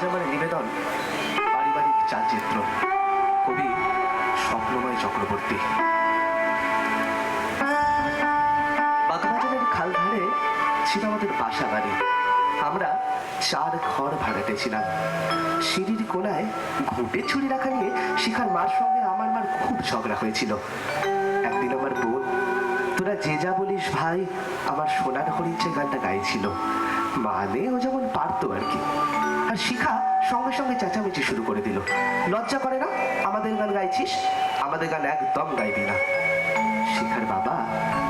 আজ আমার নিবেদন, পারিবারিক চালচিত্র কবি স্বপ্নময় চক্রবর্তী। বাগবাজারের খাল ধারে ছিল আমাদের বাসা বাড়ি। আমরা চার ঘর ভাড়াতে ছিলাম। সিঁড়ির কোনায় ঘুঁটে ছুরি রাখা নিয়ে শিখার মার সঙ্গে আমার মার খুব ঝগড়া হয়েছিল। একদিন আমার বোন, তোরা যে যা বলিস ভাই, আমার সোনার হরিচে গানটা গাইছিল। মানে ও যেমন পারতো আর কি। আর শিখা সঙ্গে সঙ্গে চেঁচামেচি শুরু করে দিল। লজ্জা করে না? আমাদের গান গাইছিস? আমাদের গান একদম গাইবি না। শিখার বাবা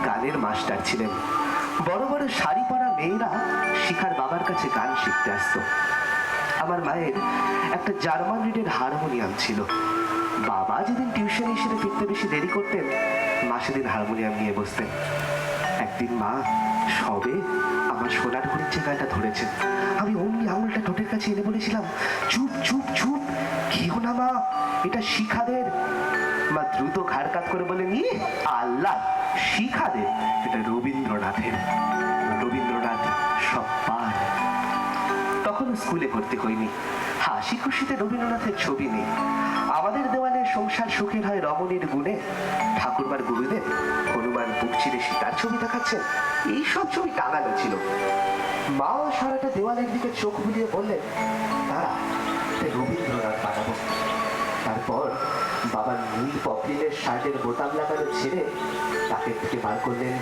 গানের মাস্টার ছিলেন। বড় বড় শাড়ি পরা মেয়েরা শিখার বাবার কাছে গান শিখতে আসতো। আমার মায়ের একটা জার্মান রিডের হারমোনিয়াম ছিল। বাবা যেদিন টিউশন হিসেবে ফিরতে বেশি দেরি করতেন, মা সেদিন হারমোনিয়াম নিয়ে বসতেন। একদিন মা সবে আমার সোনার হরিচ্ছে গানটা ধরেছেন আমি অমনি আঙুলটা ঠোঁটের কাছে এনে বলেছিলাম, চুপ চুপ চুপ কেউ না মা, এটা শিখাদের। মা দ্রুত ঘাড় কাত করে বলেন ই আল্লাহ, শিখাদের, এটা রবীন্দ্রনাথের। রবীন্দ্রনাথ সব পার তখন স্কুলে ভর্তি হইনি। হাসি খুশিতে রবীন্দ্রনাথের ছবি নেই। আমাদের দেওয়ালে সংসার সুখের হয় রমণীর গুণে। ঠাকুরবার গুরুদেব হনুমান বুক চিরে সীতার ছবি দেখাচ্ছেন এইসব ছবি টাঙানো ছিল। মাও সারাটা দেওয়ালের দিকে চোখ বুলিয়ে বললেন তারা রবীন্দ্রনাথ বানাবো। তারপর বাবার নীল পপলিনের শার্টের বোতাম লাগানো ছেড়ে তাকে থেকে বার করলেন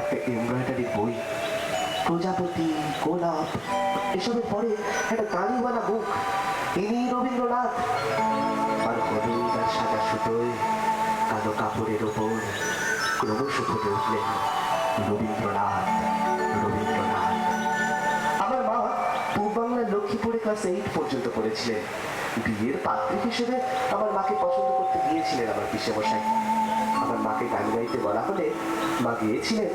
একটা এমব্রয়ডারি বই। প্রজাপতি, গোলাপ, এসবের পরে একটা কালিওয়ালা বুক ইনি রবীন্দ্রনাথ। আর হলুদ সাদা সুতোয় কালো কাপড়ের ওপর ক্রমশ ফুটে উঠলেন রবীন্দ্রনাথ রবীন্দ্রনাথ আমার মা পূর্ব বাংলার লক্ষ্মীপুরে ক্লাস এইট পর্যন্ত পড়েছিলেন বিয়ের পাত্রী হিসেবে আমার মাকে পছন্দ করতে গিয়েছিলেন আমার পিসে মশাই আমার মাকে গান গাইতে বলা হলে মা গিয়েছিলেন।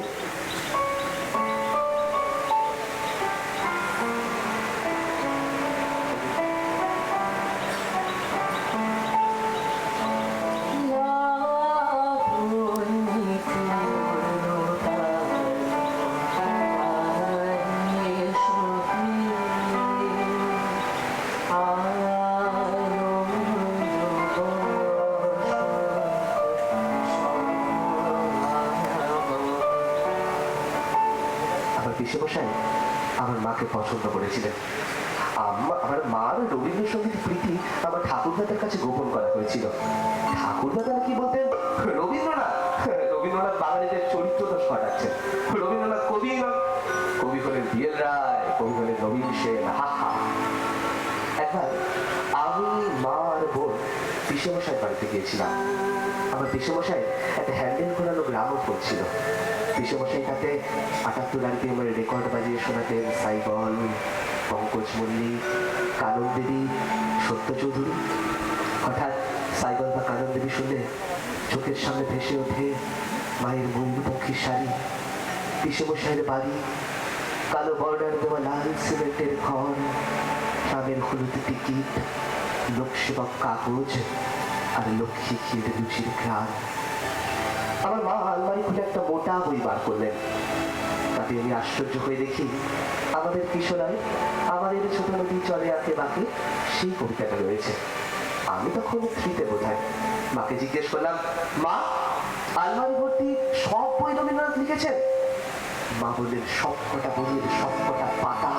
আমার মশাই আমার মাকে পছন্দ করেছিলেন। আমার মার রবীন্দ্রসঙ্গীত প্রীতি আমার ঠাকুরদাদের কাছে গোপন করা হয়েছিল। ঠাকুরদাদা কি বলতেন? রবীন্দ্রনাথ! রবীন্দ্রনাথ বাঙালিদের চরিত্র দোষ ঘটাচ্ছেন রবীন্দ্রনাথ কবি কবি হলেন বিএল রায়, কবি হলেন নবীন সেন, হা হা। একবার আমি মা বোন পিসেমশাই বাড়িতে গিয়েছিলাম। আমার পিসেমশাই একটা হ্যান্ডেল ঘোরানো গ্রামও ছিল। পিসেমশাই তাতে আটাত্তর আরপিএমের রেকর্ড বাজিয়ে শোনাতেন সাইবল পঙ্কজ মল্লিক কানন দেবী, সত্য চৌধুরী। হঠাৎ সাইবল বা কানন দেবী শুনলে চোখের সামনে ভেসে ওঠে মায়ের ময়ূরপক্ষীর শাড়ি। পিসেমশাইয়ের বাড়ি, কালো বর্ডার দেওয়া লাল সিমেন্টের ঘর স্বামীর হলুদ টিকিট, লোকসেবক কাগজ আর লক্ষ্মী ক্ষীর রুচির ঘ্রাণ। আমার মা আলমারি খুলে একটা মোটা বই বার করলেন। তাতে আমি আশ্চর্য হয়ে দেখি, আমাদের কিশোরায় আমাদের ছোট চলে আঁকে বাঁকে? সেই কবিতাটা রয়েছে। আমি তখন থ্রিতে বোধহয় মাকে জিজ্ঞেস করলাম, মা, আলমারি ভর্তি সব বই রবীন্দ্রনাথ লিখেছেন? মা বললেন সব কটা বইয়ের সব কটা পাতা।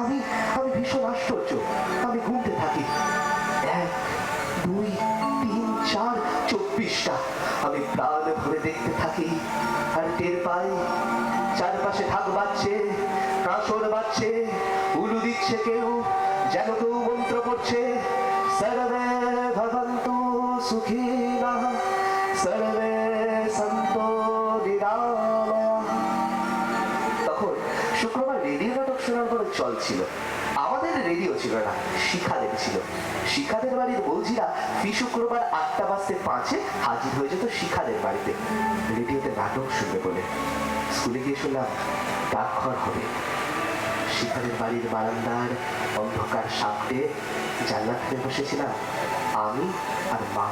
আমি আমি ভীষণ আশ্চর্য। আমি গুনতে তখন শুক্রবার রেডিও নাটক শোনার কোনো চল ছিল। আমাদের রেডিও ছিল না, শিখাদের ছিল। শিখাদের বাড়ির বৌজিরা শুক্রবার আটটা বাজতে পাঁচে হাজির হয়ে যেত শিখাদের বাড়িতে। রেডিওতে নাটক শুনবে বলে। স্কুলে গিয়ে শুনলাম, ডাকঘর হবে। শিখাদের বাড়ির বারান্দার অন্ধকার সাপটে জানলা ধরে বসেছিলাম। আমি আর মা।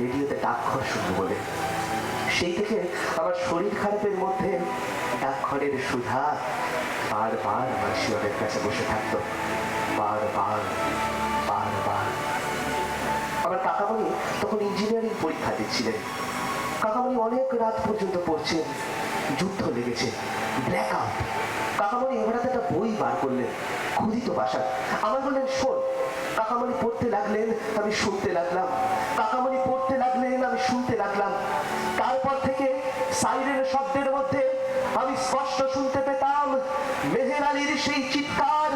রেডিওতে ডাকঘর শুনব বলে। সেই থেকে আমার শরীর খারাপের মধ্যে ডাকঘরের সুধা বারবার আমার শিয়রের কাছে বসে থাকতো। বারবার বারবার। আমার কাকামণি তখন ইঞ্জিনিয়ারিং পরীক্ষা দিচ্ছিলেন। কাকামণি অনেক রাত পর্যন্ত পড়ছেন যুদ্ধ লেগেছে ব্ল্যাক আউট কাকামণি হঠাৎ একটা বই বার করলেন ক্ষুদিত ভাষা আমার বললেন, শোন কাকামণি পড়তে লাগলেন, আমি শুনতে লাগলাম। কাকামণি পড়তে লাগলেন, আমি শুনতে লাগলাম। তারপর থেকে সাইরের শব্দের মধ্যে আমি স্পষ্ট শুনতে পেতাম, মেহের আলীর সেই চিৎকার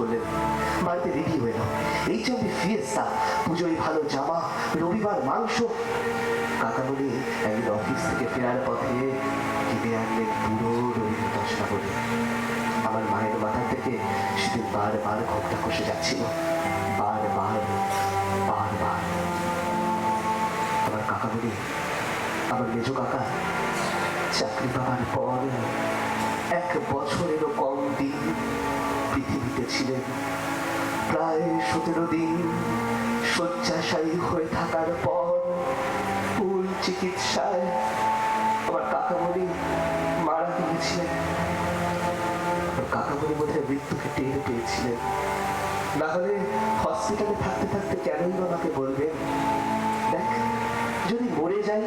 করলেন। বাড়িতে রেডি হয়ে নাও। এই চলবে ফিয়েস্তা, পুজোয় ভালো জামা, রবিবার মাংস। কাকামণি একদিন অফিস থেকে ফেরার পথে কিনে আনলেন পুরো রবীন্দ্র দশটা বলে আমার মায়ের মাথা থেকে সেদিন বারবার ঘোমটা খসে যাচ্ছিল। বারবার বারবার। আমার কাকা বলে, আমার মেজ কাকা, চাকরি পাওয়ার পর এক বছরেরও কম দিন পৃথিবীতে ছিলেন। প্রায় সতেরো দিন শয্যাশায়ী হয়ে থাকার পর ফুল চিকিৎসায় আমার কাকামণি মারা গিয়েছিলেন। কাকামণি বোধহয় মৃত্যুকে টের পেয়েছিলেন। না হলে হসপিটালে থাকতে থাকতে কেনই আমাকে বলবেন? দেখ, যদি মরে যাই,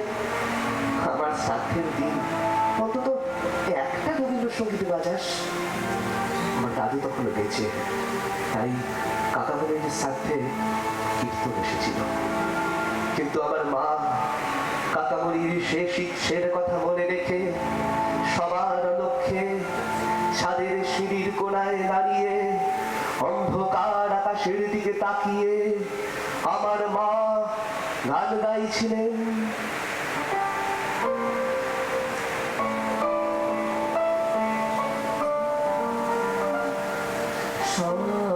আমার শ্রাদ্ধের দিন রবীন্দ্রসঙ্গীতে বাজাস আমার দাদু তখন বেঁচে, তাই কাকামণির শ্রাদ্ধে কীর্তন এসেছিল। কিন্তু আমার মা কাকামণির শেষ ইচ্ছের কথা মনে রেখে সবার লক্ষ্যে ছাদের সিঁড়ির কোনায় দাঁড়িয়ে, অন্ধকার আকাশের দিকে তাকিয়ে আমার মা গান গাইছিলেন। সব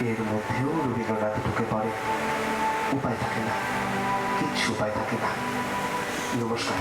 এর মধ্যেও রবীন্দ্রনাথ ঢুকে পড়ে উপায় থাকে না, কিচ্ছু উপায় থাকে না নমস্কার